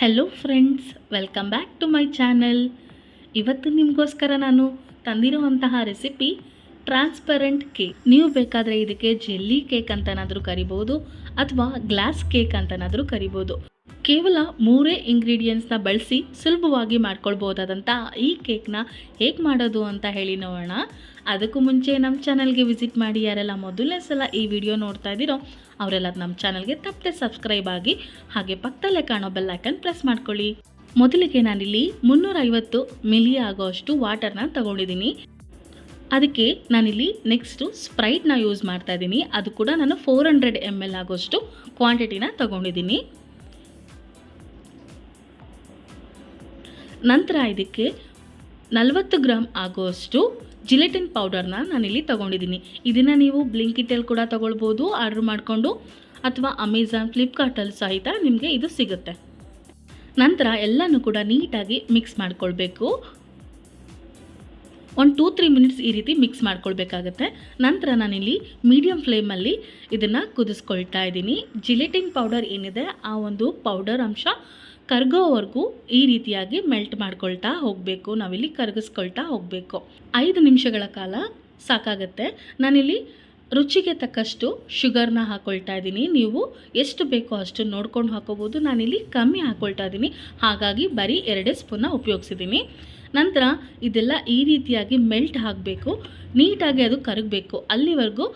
Hello friends welcome back to my channel ಇವತ್ತು ನಿಮಗೋಸ್ಕರ ನಾನು ತಂದಿರುವಂತಹ ರೆಸಿಪಿ ಟ್ರಾನ್ಸ್ಪರೆಂಟ್ ಕೇಕ್ ನೀವು ಬೇಕಾದರೆ ಇದಕ್ಕೆ ಜೆಲ್ಲಿ ಕೇಕ್ ಅಂತನಾದರೂ ಕರಿಬೋದು, ಅಥವಾ ಗ್ಲಾಸ್ ಕೇಕ್ ಅಂತನಾದರೂ ಕರಿಬೋದು. ಕೇವಲ ಮೂರೇ ಇಂಗ್ರೀಡಿಯೆಂಟ್ಸ್ನ ಬಳಸಿ ಸುಲಭವಾಗಿ ಮಾಡ್ಕೊಳ್ಬೋದಾದಂಥ ಈ ಕೇಕ್ನ ಹೇಗೆ ಮಾಡೋದು ಅಂತ ಹೇಳಿ ನೋಡೋಣ. ಅದಕ್ಕೂ ಮುಂಚೆ ನಮ್ಮ ಚಾನಲ್ಗೆ ವಿಸಿಟ್ ಮಾಡಿ ಯಾರೆಲ್ಲ ಮೊದಲನೇ ಸಲ ಈ ವಿಡಿಯೋ ನೋಡ್ತಾ ಇದ್ದೀರೋ ಅವರೆಲ್ಲ ನಮ್ಮ ಚಾನಲ್ಗೆ ತಪ್ಪದೆ ಸಬ್ಸ್ಕ್ರೈಬ್ ಆಗಿ ಹಾಗೆ ಪಕ್ಕದಲ್ಲೇ ಕಾಣೋ ಬೆಲ್ ಐಕನ್ ಪ್ರೆಸ್ ಮಾಡ್ಕೊಳ್ಳಿ. ಮೊದಲಿಗೆ ನಾನಿಲ್ಲಿ ಮುನ್ನೂರೈವತ್ತು ಮಿಲಿ ಆಗೋಷ್ಟು ವಾಟರ್ನ ತಗೊಂಡಿದ್ದೀನಿ. ಅದಕ್ಕೆ ನಾನಿಲ್ಲಿ ನೆಕ್ಸ್ಟು ಸ್ಪ್ರೈಟ್ನ ಯೂಸ್ ಮಾಡ್ತಾ ಇದ್ದೀನಿ. ಅದು ಕೂಡ ನಾನು ಫೋರ್ ಹಂಡ್ರೆಡ್ ಎಂ ಎಲ್ ಆಗೋಷ್ಟು ಕ್ವಾಂಟಿಟಿನ ತಗೊಂಡಿದ್ದೀನಿ. ನಂತರ ಇದಕ್ಕೆ ನಲವತ್ತು ಗ್ರಾಮ್ ಆಗುವಷ್ಟು ಜಿಲೆಟಿನ್ ಪೌಡರ್ನ ನಾನಿಲ್ಲಿ ತೊಗೊಂಡಿದ್ದೀನಿ. ಇದನ್ನು ನೀವು ಬ್ಲಿಂಕಿಟಲ್ಲಿ ಕೂಡ ತೊಗೊಳ್ಬೋದು, ಆರ್ಡ್ರ್ ಮಾಡಿಕೊಂಡು, ಅಥವಾ ಅಮೆಝಾನ್ ಫ್ಲಿಪ್ಕಾರ್ಟಲ್ಲಿ ಸಹಿತ ನಿಮಗೆ ಇದು ಸಿಗುತ್ತೆ. ನಂತರ ಎಲ್ಲನೂ ಕೂಡ ನೀಟಾಗಿ ಮಿಕ್ಸ್ ಮಾಡಿಕೊಳ್ಬೇಕು. ಒಂದು ಟೂ ತ್ರೀ ಮಿನಿಟ್ಸ್ ಈ ರೀತಿ ಮಿಕ್ಸ್ ಮಾಡ್ಕೊಳ್ಬೇಕಾಗತ್ತೆ. ನಂತರ ನಾನಿಲ್ಲಿ ಮೀಡಿಯಮ್ ಫ್ಲೇಮಲ್ಲಿ ಇದನ್ನು ಕುದಿಸ್ಕೊಳ್ತಾ ಇದ್ದೀನಿ. ಜಿಲೆಟಿನ್ ಪೌಡರ್ ಏನಿದೆ, ಆ ಒಂದು ಪೌಡರ್ ಅಂಶ ಕರ್ಗೋವರೆಗೂ ಈ ರೀತಿಯಾಗಿ ಮೆಲ್ಟ್ ಮಾಡ್ಕೊಳ್ತಾ ಹೋಗಬೇಕು. ನಾವಿಲ್ಲಿ ಕರಗಿಸ್ಕೊಳ್ತಾ ಹೋಗಬೇಕು. ಐದು ನಿಮಿಷಗಳ ಕಾಲ ಸಾಕಾಗತ್ತೆ. ನಾನಿಲ್ಲಿ ರುಚಿಗೆ ತಕ್ಕಷ್ಟು ಶುಗರ್ನ ಹಾಕೊಳ್ತಾ ಇದ್ದೀನಿ. ನೀವು ಎಷ್ಟು ಬೇಕೋ ಅಷ್ಟು ನೋಡ್ಕೊಂಡು ಹಾಕೋಬೋದು. ನಾನಿಲ್ಲಿ ಕಮ್ಮಿ ಹಾಕ್ಕೊಳ್ತಾ ಇದ್ದೀನಿ. ಹಾಗಾಗಿ ಬರೀ ಎರಡೇ ಸ್ಪೂನ ಉಪಯೋಗಿಸಿದ್ದೀನಿ. ನಂತರ ಇದೆಲ್ಲ ಈ ರೀತಿಯಾಗಿ ಮೆಲ್ಟ್ ಆಗಬೇಕು ನೀಟಾಗಿ ಅದು ಕರಗಬೇಕು. ಅಲ್ಲಿವರೆಗೂ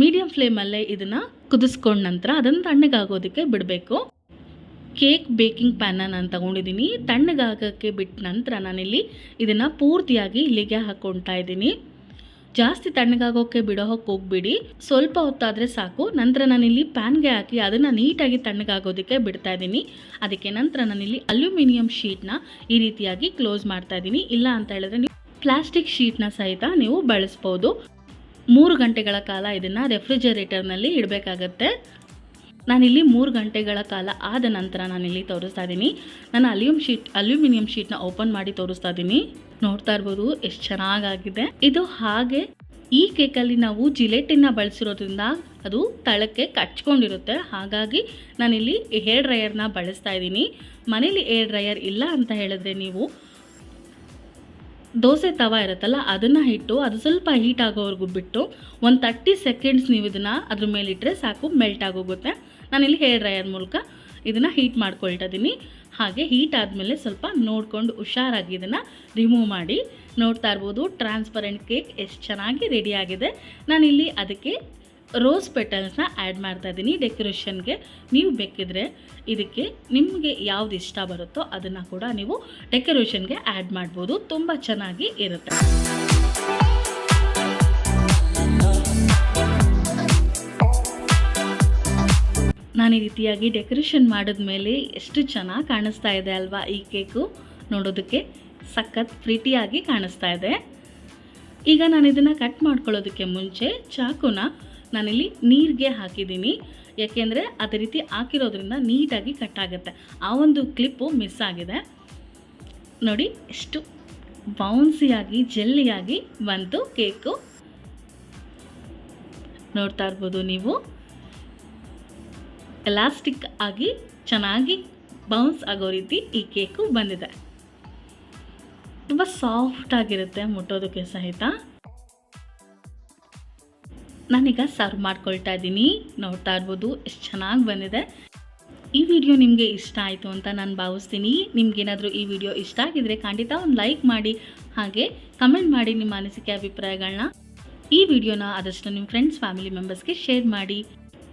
ಮೀಡಿಯಂ ಫ್ಲೇಮಲ್ಲೇ ಇದನ್ನು ಕುದಿಸ್ಕೊಂಡ ನಂತರ ಅದನ್ನು ತಣ್ಣಗಾಗೋದಕ್ಕೆ ಬಿಡಬೇಕು. ಕೇಕ್ ಬೇಕಿಂಗ್ ಪ್ಯಾನ್ನ ನಾನು ತಗೊಂಡಿದ್ದೀನಿ. ತಣ್ಣಗಾಗೋಕ್ಕೆ ಬಿಟ್ಟ ನಂತರ ನಾನಿಲ್ಲಿ ಇದನ್ನು ಪೂರ್ತಿಯಾಗಿ ಇಲ್ಲಿಗೆ ಹಾಕ್ಕೊಳ್ತಾ ಇದ್ದೀನಿ. ಜಾಸ್ತಿ ತಣ್ಣಗಾಗೋಕ್ಕೆ ಬಿಡೋ ಹೋಗ್ಬಿಡಿ. ಸ್ವಲ್ಪ ಹೊತ್ತಾದರೆ ಸಾಕು. ನಂತರ ನಾನಿಲ್ಲಿ ಪ್ಯಾನ್ಗೆ ಹಾಕಿ ಅದನ್ನು ನೀಟಾಗಿ ತಣ್ಣಗಾಗೋದಕ್ಕೆ ಬಿಡ್ತಾ ಇದ್ದೀನಿ. ಅದಕ್ಕೆ ನಂತರ ನಾನಿಲ್ಲಿ ಅಲ್ಯೂಮಿನಿಯಂ ಶೀಟ್ನ ಈ ರೀತಿಯಾಗಿ ಕ್ಲೋಸ್ ಮಾಡ್ತಾ ಇದ್ದೀನಿ. ಇಲ್ಲ ಅಂತ ಹೇಳಿದ್ರೆ ನೀವು ಪ್ಲಾಸ್ಟಿಕ್ ಶೀಟ್ನ ಸಹಿತ ನೀವು ಬಳಸ್ಬೋದು. ಮೂರು ಗಂಟೆಗಳ ಕಾಲ ಇದನ್ನು ರೆಫ್ರಿಜರೇಟರ್ನಲ್ಲಿ ಇಡಬೇಕಾಗತ್ತೆ. ನಾನಿಲ್ಲಿ ಮೂರು ಗಂಟೆಗಳ ಕಾಲ ಆದ ನಂತರ ನಾನಿಲ್ಲಿ ತೋರಿಸ್ತಾ ಇದ್ದೀನಿ. ನಾನು ಅಲ್ಯೂಮ್ ಶೀಟ್, ಅಲ್ಯೂಮಿನಿಯಂ ಶೀಟ್ನ ಓಪನ್ ಮಾಡಿ ತೋರಿಸ್ತಾ ಇದ್ದೀನಿ. ನೋಡ್ತಾ ಇರ್ಬೋದು, ಎಷ್ಟು ಚೆನ್ನಾಗಾಗಿದೆ. ಇದು ಹಾಗೆ ಈ ಕೇಕಲ್ಲಿ ನಾವು ಜಿಲೆಟಿನ ಬಳಸಿರೋದ್ರಿಂದ ಅದು ತಳಕ್ಕೆ ಕಚ್ಕೊಂಡಿರುತ್ತೆ. ಹಾಗಾಗಿ ನಾನಿಲ್ಲಿ ಹೇರ್ ಡ್ರೈಯರ್ನ ಬಳಸ್ತಾ ಇದ್ದೀನಿ. ಮನೇಲಿ ಏರ್ ಡ್ರೈಯರ್ ಇಲ್ಲ ಅಂತ ಹೇಳಿದ್ರೆ ನೀವು ದೋಸೆ ತವ ಇರುತ್ತಲ್ಲ, ಅದನ್ನು ಇಟ್ಟು ಅದು ಸ್ವಲ್ಪ ಹೀಟ್ ಆಗೋವರೆಗೂ ಬಿಟ್ಟು ಒಂದು ತರ್ಟಿ ಸೆಕೆಂಡ್ಸ್ ನೀವು ಇದನ್ನು ಅದ್ರ ಮೇಲೆ ಇಟ್ಟರೆ ಸಾಕು, ಮೆಲ್ಟ್ ಆಗೋಗುತ್ತೆ. ನಾನಿಲ್ಲಿ ಹೇರ್ ಡ್ರೈಯರ್ ಮೂಲಕ ಇದನ್ನು ಹೀಟ್ ಮಾಡ್ಕೊಳ್ತಾ ಇದ್ದೀನಿ ಹಾಗೆ ಹೀಟ್ ಆದಮೇಲೆ ಸ್ವಲ್ಪ ನೋಡಿಕೊಂಡು ಹುಷಾರಾಗಿ ಇದನ್ನು ರಿಮೂವ್ ಮಾಡಿ ನೋಡ್ತಾ ಇರ್ಬೋದು. ಟ್ರಾನ್ಸ್ಪರೆಂಟ್ ಕೇಕ್ ಎಷ್ಟು ಚೆನ್ನಾಗಿ ರೆಡಿಯಾಗಿದೆ ನಾನಿಲ್ಲಿ ಅದಕ್ಕೆ ರೋಸ್ ಪೆಟಲ್ಸ್ನ ಆ್ಯಡ್ ಮಾಡ್ತಾ ಇದ್ದೀನಿ. ಡೆಕೋರೇಷನ್ಗೆ ನೀವು ಬೇಕಿದ್ರೆ ಇದಕ್ಕೆ ನಿಮಗೆ ಯಾವ್ದು ಇಷ್ಟ ಬರುತ್ತೋ ಅದನ್ನು ಕೂಡ ನೀವು ಡೆಕೋರೇಷನ್ಗೆ ಆ್ಯಡ್ ಮಾಡ್ಬೋದು. ತುಂಬ ಚೆನ್ನಾಗಿ ಇರುತ್ತೆ. ನಾನು ಈ ರೀತಿಯಾಗಿ ಡೆಕೋರೇಷನ್ ಮಾಡಿದ್ಮೇಲೆ ಎಷ್ಟು ಚೆನ್ನಾಗಿ ಕಾಣಿಸ್ತಾ ಇದೆ ಅಲ್ವಾ ಈ ಕೇಕು? ನೋಡೋದಕ್ಕೆ ಸಖತ್ ಪ್ರೀತಿಯಾಗಿ ಕಾಣಿಸ್ತಾ ಇದೆ. ಈಗ ನಾನು ಇದನ್ನು ಕಟ್ ಮಾಡ್ಕೊಳ್ಳೋದಕ್ಕೆ ಮುಂಚೆ ಚಾಕುನ ನಾನಿಲ್ಲಿ ನೀರಿಗೆ ಹಾಕಿದ್ದೀನಿ. ಯಾಕೆಂದರೆ ಅದೇ ರೀತಿ ಹಾಕಿರೋದ್ರಿಂದ ನೀಟಾಗಿ ಕಟ್ ಆಗುತ್ತೆ. ಆ ಒಂದು ಕ್ಲಿಪ್ಪು ಮಿಸ್ ಆಗಿದೆ. ನೋಡಿ, ಎಷ್ಟು ಬೌನ್ಸಿಯಾಗಿ, ಜೆಲ್ಲಿಯಾಗಿ ಬಂತು ಕೇಕು. ನೋಡ್ತಾ ಇರ್ಬೋದು ನೀವು. ಎಲಾಸ್ಟಿಕ್ ಆಗಿ ಚೆನ್ನಾಗಿ ಬೌನ್ಸ್ ಆಗೋ ರೀತಿ ಈ ಕೇಕು ಬಂದಿದೆ. ತುಂಬ ಸಾಫ್ಟ್ ಆಗಿರುತ್ತೆ ಮುಟ್ಟೋದಕ್ಕೆ ಸಹಿತ. ನಾನೀಗ ಸರ್ವ್ ಮಾಡ್ಕೊಳ್ತಾ ಇದ್ದೀನಿ. ನೋಡ್ತಾ ಇರ್ಬೋದು, ಎಷ್ಟು ಚೆನ್ನಾಗಿ ಬಂದಿದೆ. ಈ ವಿಡಿಯೋ ನಿಮಗೆ ಇಷ್ಟ ಆಯಿತು ಅಂತ ನಾನು ಭಾವಿಸ್ತೀನಿ. ನಿಮಗೇನಾದರೂ ಈ ವಿಡಿಯೋ ಇಷ್ಟ ಆಗಿದರೆ ಖಂಡಿತ ಒಂದು ಲೈಕ್ ಮಾಡಿ, ಹಾಗೆ ಕಮೆಂಟ್ ಮಾಡಿ ನಿಮ್ಮ ಅನಿಸಿಕೆ ಅಭಿಪ್ರಾಯಗಳನ್ನ ಈ ವಿಡಿಯೋನ ಆದಷ್ಟು ನಿಮ್ಮ ಫ್ರೆಂಡ್ಸ್ ಫ್ಯಾಮಿಲಿ ಮೆಂಬರ್ಸ್ಗೆ ಶೇರ್ ಮಾಡಿ.